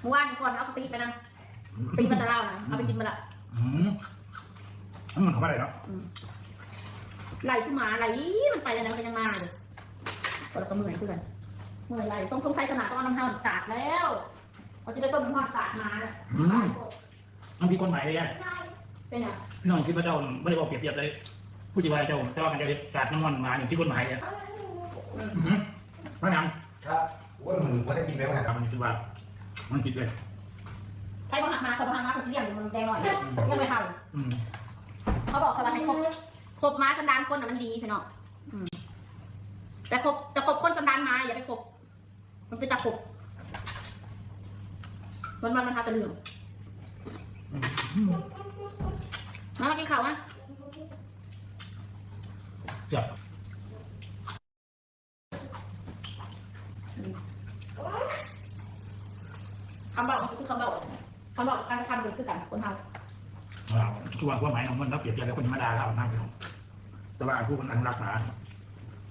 เมื่อวานก่อนเอากะปิไปนะปีมาตะเล่านะเอาไปกินมาละอืมอันมันเข้ามาได้เนาะอืมไหลขึ้นมาไหลมันไปแล้วนะมันยังมาเลยก็เราก็เมื่อยขึ้นกันเมื่อยไหลต้องสงสัยขนาดต้องเอาน้ำห้ามสาดแล้วเขาจะได้ต้มน้ำห้ามสาดมาเนี่ยอืมมันมีคนหมายเลยไงเป็นไงพี่น้องคิดว่าเจ้าไม่ได้บอกเปรียบเทียบเลยผู้ที่ว่าเจ้าเจ้าว่ากันจะกาดน้ำมันมาอย่างที่คนหมายเนี่ยอืมพระนครับว่ามึงว่าได้กินไปำบ้างครับมันคิดว่า มันคิดเลยใครมาหักมาเขามาหักมาเขาเสียงมันแดงหน่อยยังไม่เห่าอืมเขาบอกเขาว่าให้ครบครบม้าสันดานคนน่ะมันดีพี่น้องอืมแต่ครบแต่ครบคนสันดานมาอย่าไปครบมันเป็นตะครบวันวันๆมันพาแตะเรื่องอืมมามากินข้าวมา เจ็บ คำบอกคือคำบอกคำบอกการทำเป็นคือกันคนทอ่าคือว่าความหมายของมันเราเปรียบเทียบกับคนธรรมดาเรามากพี่น้องแต่ว่าผู้คนอันรักษา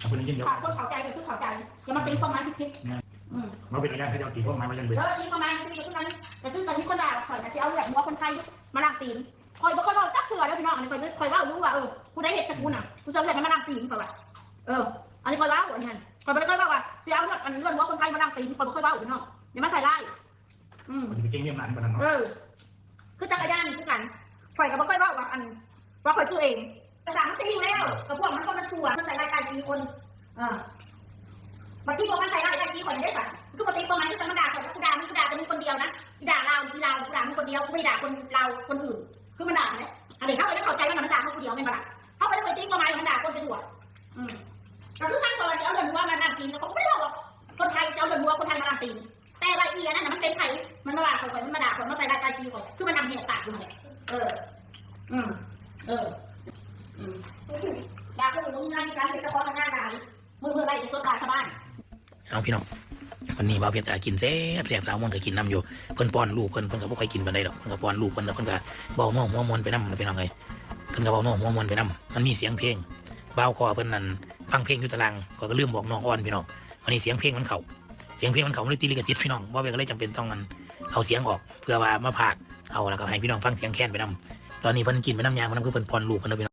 คนนี้ยิ่งเยวขาดคนเข้าใจเป็นคือเข้าใจอย่ามาตีความหมายผิดๆอืมเราเป็นระยะที่เราตีความหมายมายังเป็นเออตีความหมายตีไปคือกันแต่คือกันที่คนด่าข่อยนะที่เอาแบบหัวคนไทยมาล้างตีนคอยบ่ค่อยบอกจักเถื่อแล้วพี่น้องอันนี้คอยคอยเล่ารู้ว่าเออกูได้เห็ดจากกูน่ะกูจะเอาแบบมาล้างตีนก่อนว่าเออ อันนี้คอยเล่าอันนี้คอยไม่ได้คอยบอกว่าเสียเอาเรื่องอันเรื่องหัวคนไทยมาล้างตีนคอยบ่ค่อยเล่าพี่น้องอย่ามาใส่ร้าย อืมมันจะไปเก่งเรื่องนั้นกันนั้นเนาะเออ คือจักรยานนี่คือกันข่อยกับบ่ค่อยเว่าว่าอันว่าข่อยซื้อเองแต่สามมันตีอยู่แล้วกับพวกมันก็มันส่วนมันใส่รายการสี่คนอ่าบางทีพวกมันใส่รายการสี่คนได้สักคือปกติพวกมันคือธรรมดาข่อยกูด่ามึงกูด่าแต่มึงคนเดียวนะอีด่าเราอีเรากูด่ามึงคนเดียวกูไม่ด่าคนเราคนอื่น คือมันด่าเนี่ยอันนี้เขาไปได้เข้าใจว่ามันด่าคนเดียวไม่มาด่าเขาไปได้ไปตีความหมายมันด่าคนเป็นหัวอืมแต่คือท่านบอกว่าจะเอาเรื่องวัวมานั่งตีนเขาไม่ได้บอกว่าคนไทยจะเอาเรื่องวัวคนไทยมานั่งตีน และเอียนั่นน่ะมันเป็นไผมันมาด่าคนคนมันมาด่าคนมาใส่รายการชีคนคือมันนำเหตุปากอยู่เนี่ยเออ อืมเออ อืมด่าคนอื่นมีงานมีการเป็นเจ้าของงานด่ามึงเมื่อไรจะสดด่าชาวบ้าน เอาพี่น้องวันนี้บ่าวเพชรตากินแซ่บแซ่บสาวมอนก็กินน้ำอยู่เพิ่นป้อนลูกเพิ่นเพิ่นก็บ่ค่อยกินปานใดดอกเพิ่นก็ป้อนลูกเพิ่นแล้วเพิ่นก็เบาหม้อหัวมวนไปนำพี่น้องเอ้ยเพิ่นก็เบาหม้อหัวมวนไปนำมันมีเสียงเพลงบ่าวคอเพิ่นนั่นฟังเพลงอยู่ตารางก็ก็ลืมบอกน้องอ่อนพี่น้องวันนี้เสียงเพลงมันเข้า เสียงเพลงมันเข้ามันเลยตีลิขสิทธิ์พี่น้องบ่าวเพชรก็เลยจำเป็นต้องกันเอาเสียงออกเพื่อว่ามาผากเอาแล้วก็ให้พี่น้องฟังเสียงแค้นไปนำตอนนี้เพิ่นกินไปน้ำยางมันนำคือเพิ่นพรลูกเพิ่นเด้อพี่น้อง